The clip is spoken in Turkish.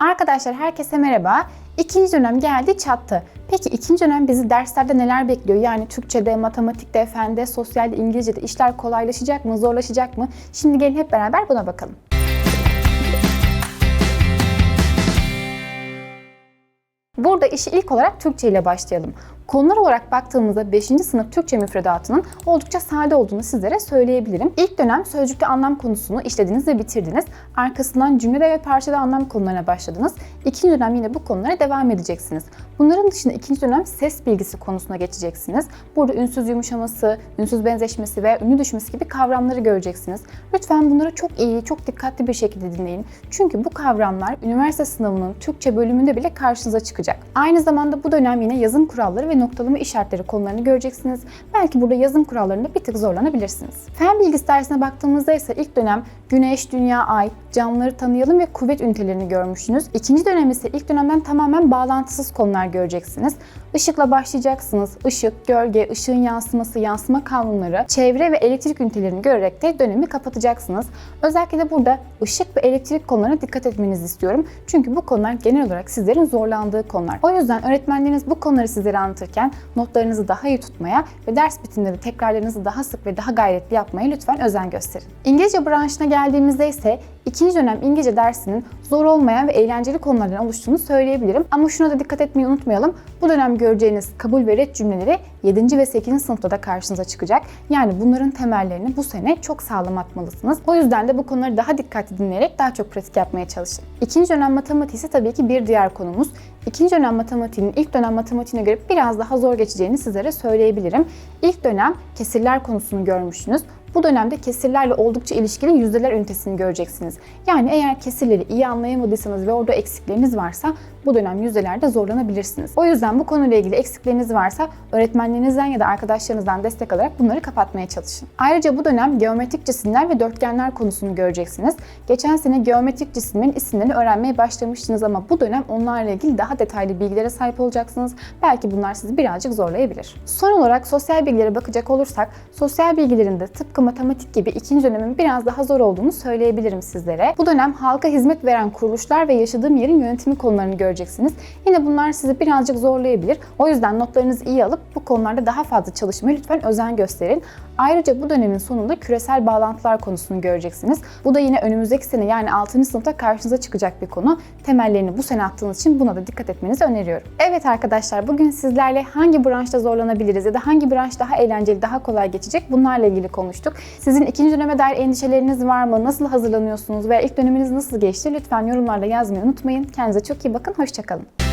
Arkadaşlar herkese merhaba. İkinci dönem geldi çattı. Peki ikinci dönem bizi derslerde neler bekliyor? Yani Türkçe'de, matematikte, fende, sosyalde, İngilizce'de işler kolaylaşacak mı, zorlaşacak mı? Şimdi gelin hep beraber buna bakalım. Burada işi ilk olarak Türkçe ile başlayalım. Konular olarak baktığımızda 5. sınıf Türkçe müfredatının oldukça sade olduğunu sizlere söyleyebilirim. İlk dönem sözcükte anlam konusunu işlediniz ve bitirdiniz. Arkasından cümlede ve parçada anlam konularına başladınız. İkinci dönem yine bu konulara devam edeceksiniz. Bunların dışında ikinci dönem ses bilgisi konusuna geçeceksiniz. Burada ünsüz yumuşaması, ünsüz benzeşmesi ve ünlü düşmesi gibi kavramları göreceksiniz. Lütfen bunları çok iyi, çok dikkatli bir şekilde dinleyin. Çünkü bu kavramlar üniversite sınavının Türkçe bölümünde bile karşınıza çıkacak. Aynı zamanda bu dönem yine yazım kuralları ve noktalama işaretleri konularını göreceksiniz. Belki burada yazım kurallarında bir tık zorlanabilirsiniz. Fen bilgisi dersine baktığımızda ise ilk dönem güneş, dünya, ay, canlıları tanıyalım ve kuvvet ünitelerini görmüşsünüz. İkinci dönem ise ilk dönemden tamamen bağlantısız konular göreceksiniz. Işıkla başlayacaksınız. Işık, gölge, ışığın yansıması, yansıma kanunları, çevre ve elektrik ünitelerini görerek de dönemi kapatacaksınız. Özellikle de burada ışık ve elektrik konularına dikkat etmenizi istiyorum. Çünkü bu konular genel olarak sizlerin zorlandığı konular. O yüzden öğretmenleriniz bu konuları sizlere anlatırken notlarınızı daha iyi tutmaya ve ders bitiminde de tekrarlarınızı daha sık ve daha gayretli yapmaya lütfen özen gösterin. İngilizce branşına geldiğimizde ise ikinci dönem İngilizce dersinin zor olmayan ve eğlenceli konulardan oluştuğunu söyleyebilirim. Ama şuna da dikkat etmeyi unutmayalım. Bu dönem göreceğiniz kabul ve red cümleleri 7. ve 8. sınıfta da karşınıza çıkacak. Yani bunların temellerini bu sene çok sağlam atmalısınız. O yüzden de bu konuları daha dikkatli dinleyerek daha çok pratik yapmaya çalışın. İkinci dönem matematiği ise tabii ki bir diğer konumuz. İkinci dönem matematiğinin ilk dönem matematiğine göre biraz daha zor geçeceğini sizlere söyleyebilirim. İlk dönem kesirler konusunu görmüşsünüz. Bu dönemde kesirlerle oldukça ilişkili yüzdeler ünitesini göreceksiniz. Yani eğer kesirleri iyi anlayamadıysanız ve orada eksikleriniz varsa bu dönem yüzdelerde zorlanabilirsiniz. O yüzden bu konuyla ilgili eksikleriniz varsa öğretmenlerinizden ya da arkadaşlarınızdan destek alarak bunları kapatmaya çalışın. Ayrıca bu dönem geometrik cisimler ve dörtgenler konusunu göreceksiniz. Geçen sene geometrik cisimlerin isimlerini öğrenmeye başlamıştınız ama bu dönem onlarla ilgili daha detaylı bilgilere sahip olacaksınız. Belki bunlar sizi birazcık zorlayabilir. Son olarak sosyal bilgilere bakacak olursak, sosyal bilgilerinde tıpkı matematik gibi ikinci dönemin biraz daha zor olduğunu söyleyebilirim sizlere. Bu dönem halka hizmet veren kuruluşlar ve yaşadığım yerin yönetimi konularını göreceksiniz. Yine bunlar sizi birazcık zorlayabilir. O yüzden notlarınızı iyi alıp bu konularda daha fazla çalışmaya lütfen özen gösterin. Ayrıca bu dönemin sonunda küresel bağlantılar konusunu göreceksiniz. Bu da yine önümüzdeki sene yani 6. sınıfta karşınıza çıkacak bir konu. Temellerini bu sene attığınız için buna da dikkat etmenizi öneriyorum. Evet arkadaşlar bugün sizlerle hangi branşta zorlanabiliriz ya da hangi branş daha eğlenceli, daha kolay geçecek bunlarla ilgili konuştuk. Sizin ikinci döneme dair endişeleriniz var mı? Nasıl hazırlanıyorsunuz veya ilk döneminiz nasıl geçti? Lütfen yorumlarda yazmayı unutmayın. Kendinize çok iyi bakın. Hoşçakalın.